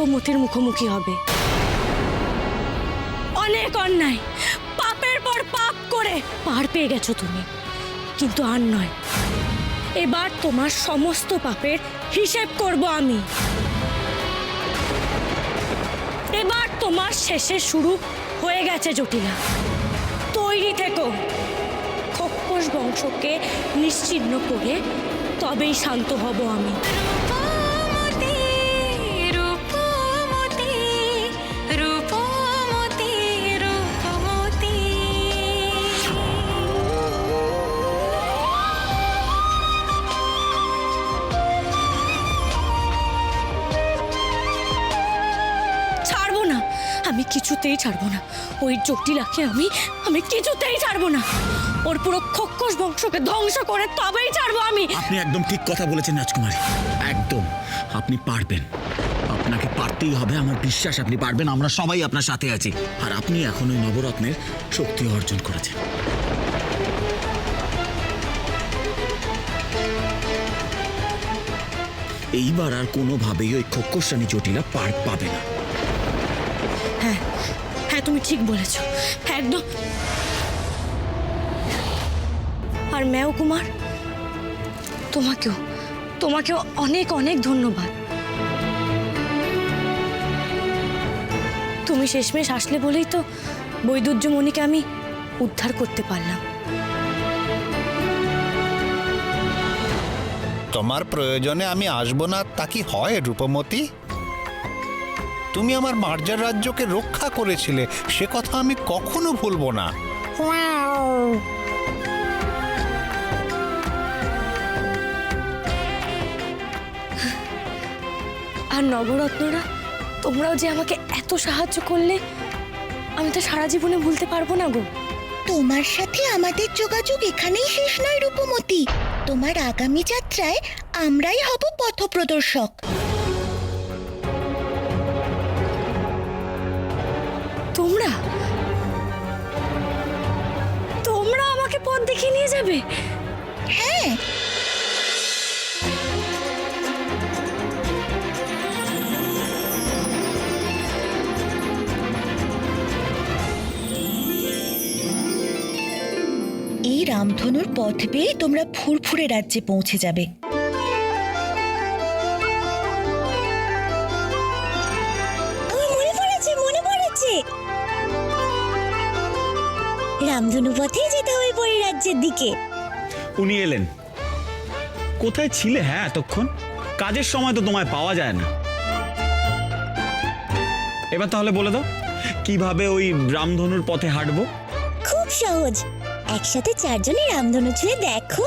রূপমতির মুখোমুখি হবে। অনেক অন্যায়। পাপের পর পাপ করে পার পেয়ে গেছো তুমি। কিন্তু আর নয়। এবার তোমার সমস্ত পাপের হিসেব করব আমি। এবার তোমার শেষে শুরু হয়ে গেছে জটিলা। তৈরি থেকো। খপ্পস বংশকে নিশ্চিহ্ন করে তবেই শান্ত হব আমি। কিছুতেই ছাড়বো না। ওই জটিলাকে আমি আমি কিছুতেই ছাড়বো না। ওর পুরো খক্কস বংশকে ধ্বংস করে তবেই ছাড়বো আমি। আপনি একদম ঠিক কথা বলেছেন, রাজকুমারী। একদম। আপনি পারবেন। আপনাকে পারতেই হবে, আমার বিশ্বাস, আপনি পারবেন। আমরা সবাই আপনার সাথে আছি। আর আপনি এখন ওই নবরত্নের শক্তি অর্জন করেছেন। এইবার আর কোনোভাবেই ওই খোকসানি জটিলা পার পাবে না। হ্যাঁ তুমি ঠিক বলেছ। একদম। আর মেয় কুমার, তোমাকেও তোমাকেও অনেক অনেক ধন্যবাদ। তুমি শেষমেশ আসলে বলেই তো বৈদুর্যমণিকে আমি উদ্ধার করতে পারলাম। তোমার প্রয়োজনে আমি আসব না, তা কি হয়, রূপমতি? তুমি আমার মার্জার রাজ্যকে রক্ষা করেছিলে সে কথা আমি কখনো ভুলবো না। আর নবরত্নরা তোমরাও যে আমাকে এত সাহায্য করলে আমি তো সারা জীবনে ভুলতে পারব না গো। তোমার সাথে আমাদের যোগাযোগ এখানেই শেষ নয় রূপমতি। তোমার আগামী যাত্রায় আমরাই হব পথপ্রদর্শক। তোমরা? তোমরা আমাকে পথ দেখিয়ে নিয়ে যাবে? হ্যাঁ। এই রামধনুর পথ পেয়ে তোমরা ফুরফুরে রাজ্যে পৌঁছে যাবে। রামধনু পথেই যেতে হবে পরিরাজ্যের দিকে। উনি এলেন। কোথায় ছিলে? হ্যাঁ এতক্ষণ। কাজের সময় তো তোমায় পাওয়া যায় না। এবার তাহলে বলে দাও কীভাবে ওই রামধনুর পথে হাঁটবো? খুব সহজ। একসাথে চারজনে রামধনু ছুঁয়ে দেখো।